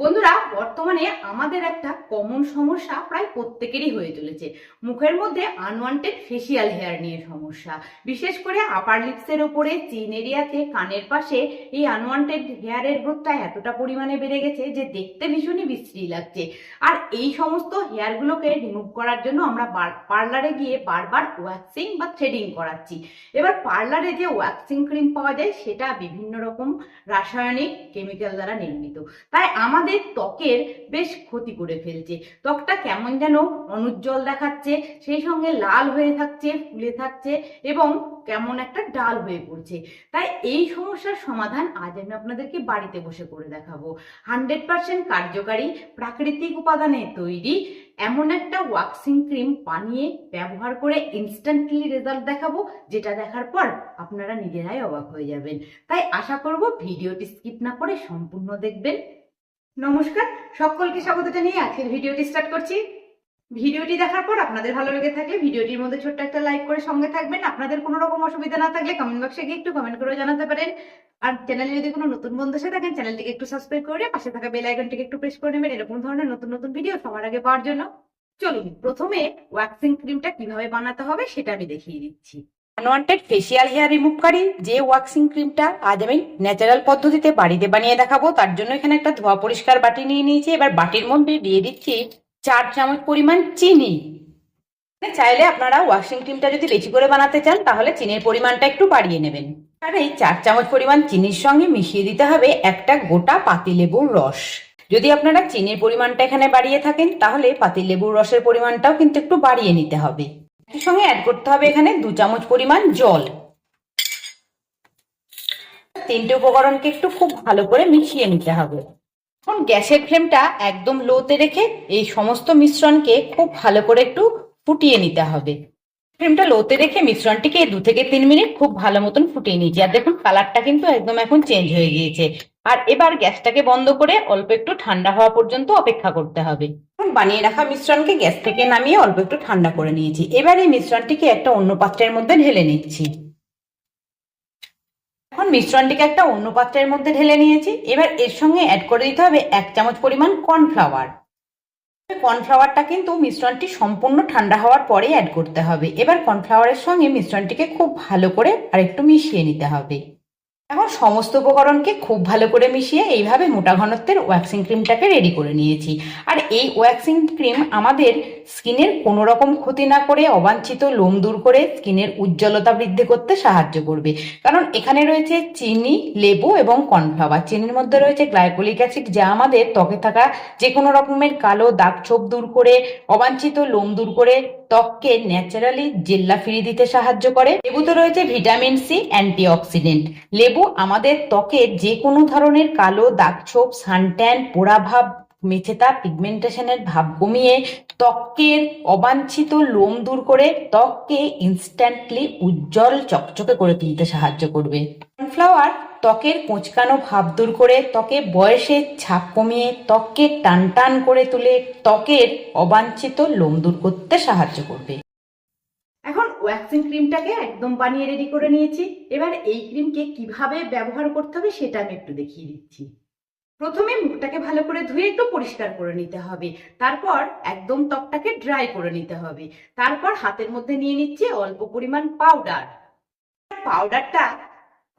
বন্ধুরা, বর্তমানে আমাদের একটা কমন সমস্যা প্রায় প্রত্যেকেরই হয়ে চলেছে। মুখের মধ্যে আনওয়ান্টেড ফেসিয়াল হেয়ার নিয়ে সমস্যা। বিশেষ করে আপার লিপসের ওপরে চিন এরিয়াতে কানের পাশে এই আনওয়ান্টেড হেয়ারের গ্রোথটা এতটা পরিমাণে বেড়ে গেছে যে দেখতে ভীষণই বিশ্রী লাগছে। আর এই সমস্ত হেয়ারগুলোকে রিমুভ করার জন্য আমরা পার্লারে গিয়ে বারবার ওয়াক্সিং বা থ্রেডিং করাচ্ছি। এবার পার্লারে যে ওয়াক্সিং ক্রিম পাওয়া যায়, সেটা বিভিন্ন রকম রাসায়নিক কেমিক্যাল দ্বারা নির্মিত। তাই আমাদের ত্বকের বেশ ক্ষতি করে ফেলছে। ত্বকটা কেমন যেন অনুজ্জ্বল দেখাচ্ছে, সেই সঙ্গে লাল হয়ে থাকছে, ফুলে থাকছে এবং কেমন একটা ডাল হয়ে পড়ছে। তাই এই সমস্যার সমাধান আজ আমি আপনাদেরকে বাড়িতে বসে করে দেখাবো। হান্ড্রেড পার্সেন্ট কার্যকারী প্রাকৃতিক উপাদানে তৈরি এমন একটা ওয়াক্সিং ক্রিম বানিয়ে ব্যবহার করে ইনস্ট্যান্টলি রেজাল্ট দেখাবো, যেটা দেখার পর আপনারা নিজেরাই অবাক হয়ে যাবেন। তাই আশা করব ভিডিওটি স্কিপ না করে সম্পূর্ণ দেখবেন। নমস্কার, সকলকে স্বাগত জানিয়ে আজকের ভিডিওটি স্টার্ট করছি। ভিডিওটি দেখার পর আপনাদের ভালো লেগে থাকলে ভিডিওটির মধ্যে ছোট্ট একটা লাইক করে সঙ্গে থাকবেন। আপনাদের কোনো রকম অসুবিধা না থাকলে কমেন্ট বক্সে গিয়ে একটু কমেন্ট করে জানাতে পারেন। আর চ্যানেলে যদি কোনো নতুন বন্ধু সে থাকেন চ্যানেলটিকে একটু সাবস্ক্রাইব করে পাশে থাকা বেল আইকনটিকে একটু প্রেস করে নেবেন। এরকম ধরনের নতুন নতুন ভিডিও সবার আগে পাওয়ার জন্য। চলুন, প্রথমে ওয়াক্সিং ক্রিমটা কীভাবে বানাতে হবে সেটা আমি দেখিয়ে দিচ্ছি। আনওয়ান্টেড ফেসিয়াল হেয়ার রিমুভকারী যে ওয়াক্সিং ক্রিমটা আজ আমি ন্যাচারাল পদ্ধতিতে বাড়িতে বানিয়ে দেখাবো, তার জন্য এখানে একটা ধোয়া পরিষ্কার বাটি নিয়ে নিয়েছি। এবার বাটির মধ্যে দিয়ে দিচ্ছি চার চামচ পরিমাণ চিনি। চাইলে আপনারা ওয়াশিং ক্রিমটা যদি বেশি করে বানাতে চান, তাহলে চিনির পরিমাণটা একটু বাড়িয়ে নেবেন। আর এই চার চামচ পরিমাণ চিনির সঙ্গে মিশিয়ে দিতে হবে একটা গোটা পাতিলেবুর রস। যদি আপনারা চিনির পরিমাণটা এখানে বাড়িয়ে থাকেন, তাহলে পাতিলেবুর রসের পরিমাণটাও কিন্তু একটু বাড়িয়ে নিতে হবে। একই সঙ্গে অ্যাড করতে হবে এখানে দু চামচ পরিমাণ জল। তিনটে উপকরণকে একটু খুব ভালো করে মিশিয়ে নিতে হবে। এখন গ্যাসের ফ্লেমটা একদম লোতে রেখে এই সমস্ত মিশ্রণকে খুব ভালো করে একটু ফুটিয়ে নিতে হবে। ফ্লেমটা লোতে রেখে মিশ্রণটিকে দু থেকে তিন মিনিট খুব ভালো মতন ফুটিয়ে নিয়েছি। আর দেখুন কালারটা কিন্তু একদম এখন চেঞ্জ হয়ে গিয়েছে। আর এবার গ্যাসটাকে বন্ধ করে অল্প একটু ঠান্ডা হওয়া পর্যন্ত অপেক্ষা করতে হবে। বানিয়ে রাখা মিশ্রণকে গ্যাস থেকে নামিয়ে অল্প একটু ঠান্ডা করে নিয়েছি। এবার এই মিশ্রণটিকে একটা অন্য পাত্রের মধ্যে ঢেলে নিচ্ছি। এখন মিশ্রণটিকে একটা অন্য পাত্রের মধ্যে ঢেলে নিয়েছি। এবার এর সঙ্গে অ্যাড করে দিতে হবে এক চামচ পরিমাণ কর্নফ্লাওয়ার কর্নফ্লাওয়ারটা কিন্তু মিশ্রণটি সম্পূর্ণ ঠান্ডা হওয়ার পরেই অ্যাড করতে হবে। এবার কর্নফ্লাওয়ারের সঙ্গে মিশ্রণটিকে খুব ভালো করে আর একটু মিশিয়ে নিতে হবে। এখন সমস্ত উপকরণকে খুব ভালো করে মিশিয়ে এইভাবে মোটা ঘনত্বের ওয়াক্সিং ক্রিমটাকে রেডি করে নিয়েছি। আর এই ওয়াক্সিং ক্রিম আমাদের স্কিনের কোনো রকম ক্ষতি না করে অবাঞ্ছিত লোম দূর করে স্কিনের উজ্জ্বলতা বৃদ্ধি করতে সাহায্য করবে। কারণ এখানে রয়েছে চিনি, লেবু এবং কর্নফ্লাওয়ার। চিনির মধ্যে রয়েছে গ্লাইকোলিক অ্যাসিড যা আমাদের ত্বকে থাকা যে কোনো রকমের কালো দাগ ছোপ দূর করে, অবাঞ্ছিত লোম দূর করে ত্বককে ন্যাচারালি জেল্লা ফিরিয়ে দিতে সাহায্য করে। লেবুতে রয়েছে ভিটামিন সি, অ্যান্টিঅক্সিডেন্ট। লেবু আমাদের ত্বকের যে কোনো ধরনের কালো দাগ ছোপ, সানট্যান, পোড়া ভাব মেছেতা পিগমেন্টেশনের ভাব কমিয়ে ত্বকের অবাঞ্ছিত লোম দূর করে ত্বককে ইনস্ট্যান্টলি উজ্জ্বল, চকচকে করে তুলতে সাহায্য করবে। সানফ্লাওয়ার ত্বকের কোঁচকানো ভাব দূর করে ত্বকে বয়সের ছাপ কমিয়ে ত্বককে টান টান করে তুলে ত্বকের অবাঞ্ছিত লোম দূর করতে সাহায্য করবে। এখন ওয়াক্সিং ক্রিমটাকে একদম বানিয়ে রেডি করে নিয়েছি। এবার এই ক্রিমকে কীভাবে ব্যবহার করতে হবে সেটা আমি একটু দেখিয়ে দিচ্ছি। প্রথমে মুখটাকে ভালো করে ধুয়ে একটু পরিষ্কার করে নিতে হবে। তারপর একদম ত্বকটাকে ড্রাই করে নিতে হবে। তারপর হাতের মধ্যে নিয়ে নিচ্ছে অল্প পরিমাণ পাউডার পাউডারটা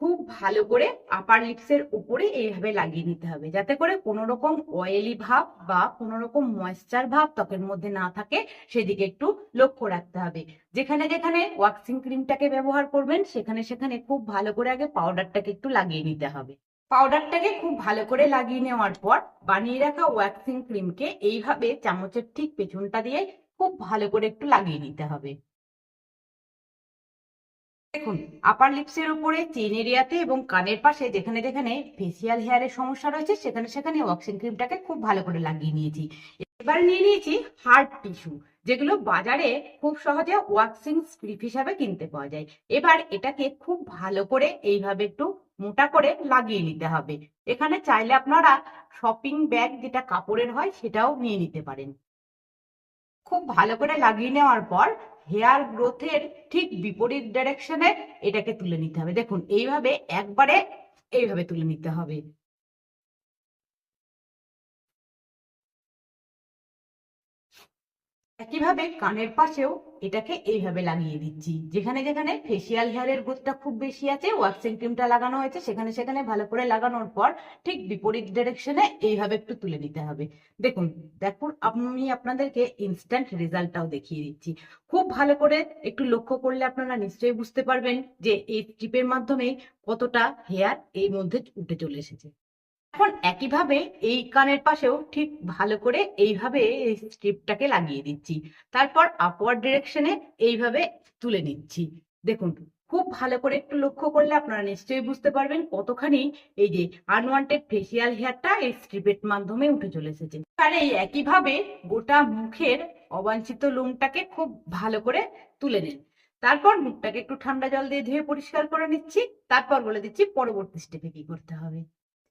খুব ভালো করে আপার লিপসের উপরে এইভাবে লাগিয়ে নিতে হবে। যাতে করে কোনো রকম অয়েলি ভাব বা কোনো রকম ময়েশ্চার ভাব ত্বকের মধ্যে না থাকে, সেদিকে একটু লক্ষ্য রাখতে হবে। যেখানে যেখানে ওয়াক্সিং ক্রিমটাকে ব্যবহার করবেন, সেখানে সেখানে খুব ভালো করে আগে পাউডারটাকে একটু লাগিয়ে নিতে হবে। পাউডারটাকে খুব ভালো করে লাগিয়ে নেওয়ার পর, বানিয়ে রাখা ওয়াক্সিং ক্রিমকে এইভাবে চামচের ঠিক পেছনটা দিয়ে খুব ভালো করে একটু লাগিয়ে নিতে হবে। দেখুন আপার লিপসের উপরে চেন এরিয়াতে এবং কানের পাশে যেখানে যেখানে ফেসিয়াল হেয়ারের সমস্যা রয়েছে, সেখানে সেখানে ওয়াক্সিং ক্রিমটাকে খুব ভালো করে লাগিয়ে নিয়েছি। এবার নিয়ে নিয়েছি হার্ড টিস্যু যেগুলো বাজারে খুব সহজে ওয়াক্সিং স্ট্রিপ হিসাবে কিনতে পাওয়া যায়। এবার এটাকে খুব ভালো করে এইভাবে একটু মোটা করে লাগিয়ে নিতে হবে। এখানে চাইলে আপনারা শপিং ব্যাগ যেটা কাপড়ের হয় সেটাও নিয়ে নিতে পারেন। খুব ভালো করে লাগিয়ে নেওয়ার পর হেয়ার গ্রোথের ঠিক বিপরীত ডাইরেকশনে এটাকে তুলে নিতে হবে। দেখুন, এইভাবে একবারে এইভাবে তুলে নিতে হবে। একইভাবে কানের পাশেও এটাকে এইভাবে লাগিয়ে দিচ্ছি। যেখানে যেখানে ফেসিয়াল হেয়ারের গ্রোথটা খুব বেশি আছে ওয়াক্সিং ক্রিমটা লাগানো হয়েছে, সেখানে সেখানে ভালো করে লাগানোর পর ঠিক বিপরীত ডিরেকশনে এইভাবে একটু তুলে নিতে হবে। দেখুন দেখুন, আমি আপনাদেরকে ইনস্ট্যান্ট রেজাল্টটাও দেখিয়ে দিচ্ছি। খুব ভালো করে একটু লক্ষ্য করলে আপনারা নিশ্চয়ই বুঝতে পারবেন যে এই স্ট্রিপের মাধ্যমে কতটা হেয়ার এই মধ্যে উঠে চলে এসেছে। এখন একইভাবে এই কানের পাশেও ঠিক ভালো করে এইভাবে এই স্ট্রিপটাকে লাগিয়ে দিচ্ছি। তারপর আপওয়ার্ড ডিরেকশনে এইভাবে তুলে নিচ্ছি। দেখুন, খুব ভালো করে একটু লক্ষ্য করলে আপনারা নিশ্চয়ই বুঝতে পারবেন কতখানি এই যে আনওয়ান্টেড ফেসিয়াল হেয়ারটা এই স্ট্রিপের মাধ্যমে উঠে চলে এসেছে। আর এই একইভাবে গোটা মুখের অবাঞ্ছিত লোমটাকে খুব ভালো করে তুলে নিন। তারপর মুখটাকে একটু ঠান্ডা জল দিয়ে ধুয়ে পরিষ্কার করে নিচ্ছি। তারপর বলে দিচ্ছি পরবর্তী স্টেপে কি করতে হবে?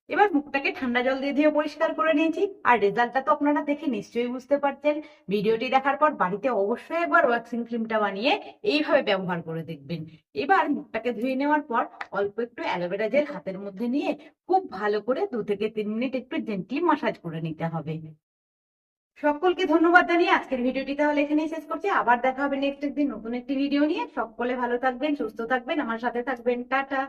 এবার মুখটাকে ঠান্ডা জল দিয়ে দিয়ে পরিষ্কার করে নিয়েছি। আর রেজাল্টটা তো আপনারা দেখে নিশ্চয়ই বুঝতে পারছেন। ভিডিওটি দেখার পর বাড়িতে অবশ্যই একবার ওয়াক্সিং ক্রিমটা বানিয়ে এইভাবে ব্যবহার করে দেখবেন। এবার মুখটাকে ধুয়ে নেওয়ার পর অল্প একটু অ্যালোভেরা জেল হাতের মধ্যে নিয়ে খুব ভালো করে দু থেকে তিন মিনিট একটু জেন্টলি মাসাজ করে নিতে হবে। সকলকে ধন্যবাদ জানিয়ে আজকের ভিডিওটি তাহলে এখানেই শেষ করছি। আবার দেখা হবে নেক্সট একদিন নতুন একটি ভিডিও নিয়ে। সকলে ভালো থাকবেন, সুস্থ থাকবেন, আমার সাথে থাকবেন। টাটা!